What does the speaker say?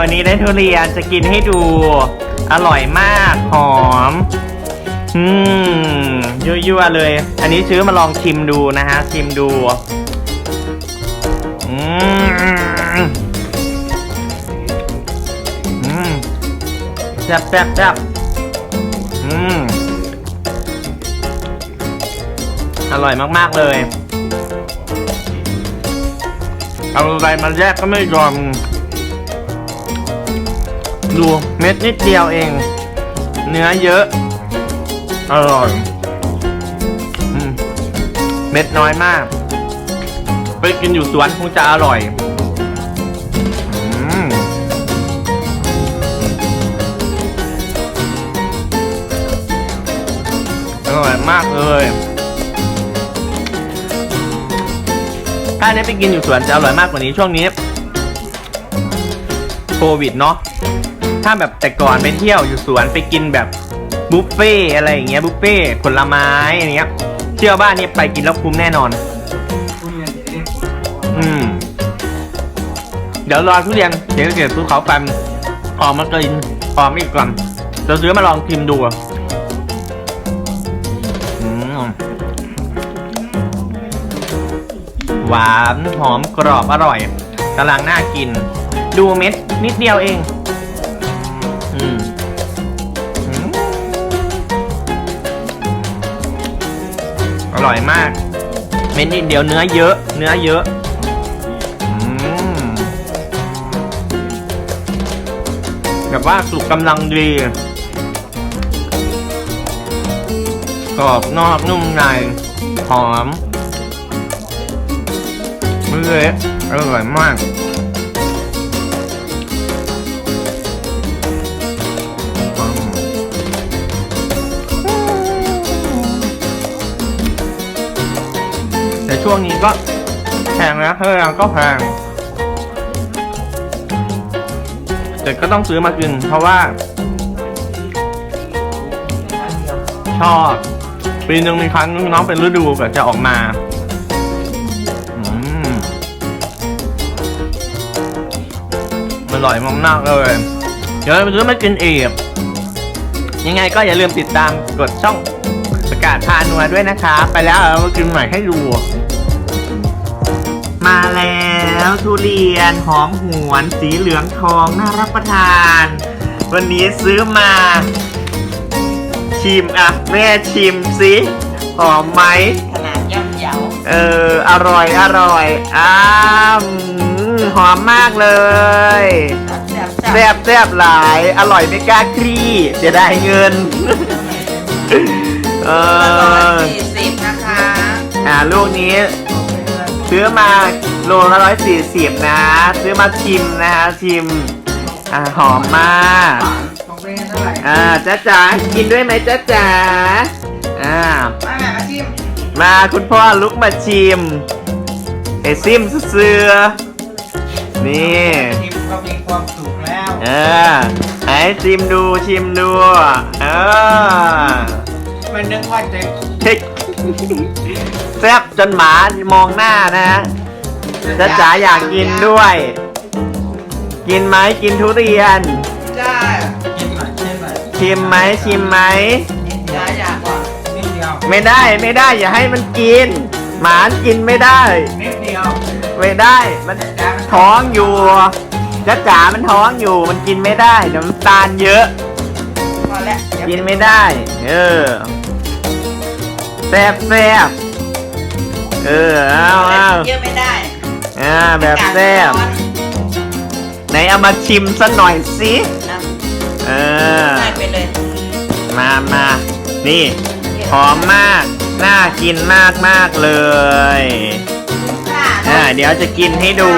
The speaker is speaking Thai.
วันนี้ได้ทุเรียนจะกินให้ดู อร่อยมากหอม อืมยั่วๆเลย อันนี้ซื้อมาลองชิมดูนะฮะชิมดู อืมอืมแซ่บแซ่บแซ่บอืมอร่อยมากๆเลย เอาอะไรมาแยกก็ไม่ยอม ดูเม็ดนิดเดียวเอง เนื้อเยอะ อร่อยอมเม็ดน้อยมาก ไปกินอยู่สวนคงจะอร่อยอืมอร่อยมากเลยถ้าเนี้ไปกินอยู่สวนจะอร่อยมากกว่านี้ช่วงนี้ โควิดเนาะ ถ้าแบบแต่ก่อนไปเที่ยวอยู่สวนไปกินแบบบุฟเฟ่อะไรอย่างเงี้ยบุฟเฟ่ผลไม้อะไรเงี้ยเชื่อบ้านนี้ไปกินแล้วคุ้มแน่นอน อืม เดี๋ยวรอทุเรียนเดี๋ยวเกิดภูเขาไฟมนออกมากินออกมาอีกก่อนจะซื้อมาลองชิมดูอะอืมหวานหอมกรอบอร่อยกำลังน่ากิน ดูเม็ดนิดเดียวเอง ร่อยมาก เม็ดนิดเดียวเนื้อเยอะ เนื้อเยอะอแบบว่าสุกกำลังดี กรอบนอกนุ่มใน หอมมือยอร่อยมาก ช่วงนี้ก็แพงนะเฮ้ยก็แพงแต่ก็ต้องซื้อมากิน เพราะว่า ชอบ ปีหนึ่งมีครั้งน้องเป็นฤดูก็จะออกมาอืมอร่อยมากๆเลย เดี๋ยวเราไปซื้อมากินอีกยังไงก็อย่าลืมติดตามกดช่องประกาศพานัวด้วยนะคะ ไปแล้วเรามากินใหม่ให้ดู แล้วทุเรียนหอมหวนสีเหลืองทองน่ารับประทาน วันนี้ซื้อมา ชิมอะ แม่ชิมสิหอมไหมขนาดย่อมเยาเออ อร่อยอร่อยอ้ามหอมมากเลยแซ่บแซ่บแซ่บหลาย อร่อยไม่กล้าคลี่เสียดายเงิน เอร้อยอสี่สิบนะคะ อ่าลูกนี้ซื้อมา โลละร้อยสี่สิบนะ ซื้อมาชิมนะฮะชิมอ่าหอมมากของเป็นเท่าไหร่อ่าจ้าจ๋ากินด้วยไหมจ้าจ๋าอ่ามาแม่มาชิมมาคุณพ่อลุกมาชิมไอซิมเสือนี่ชิมก็มีความสุขแล้วเออไอชิมดูชิมดูเออมันนึกว่าจะเฮ้ยแซ่บจนหมามองหน้านะฮะ จ้าจ๋าอยากกินด้วย กินไหมกินทุเรียน จ้าชิมหน่อยชิมหน่อยชิมไหมชิมไหม จ้าอยากว่านิดเดียวไม่ได้ไม่ได้อย่าให้มันกิน หมากินไม่ได้ นิดเดียวไม่ได้มันท้องอยู่จ้าจ๋ามันท้องอยู่มันกินไม่ได้เดี๋ยวน้ำตาลเยอะ พอแล้วกินไม่ได้ เออแซ่บแซ่บเออเอาเอาเยอะไม่ได้ อ่าแบบแซ่บไหนเอามาชิมสักหน่อยสินะเออได้ไปเลย มามานี่หอมมาก น่ากินมากมากๆเลยค่ะอ่า เดี๋ยวจะกินให้ดู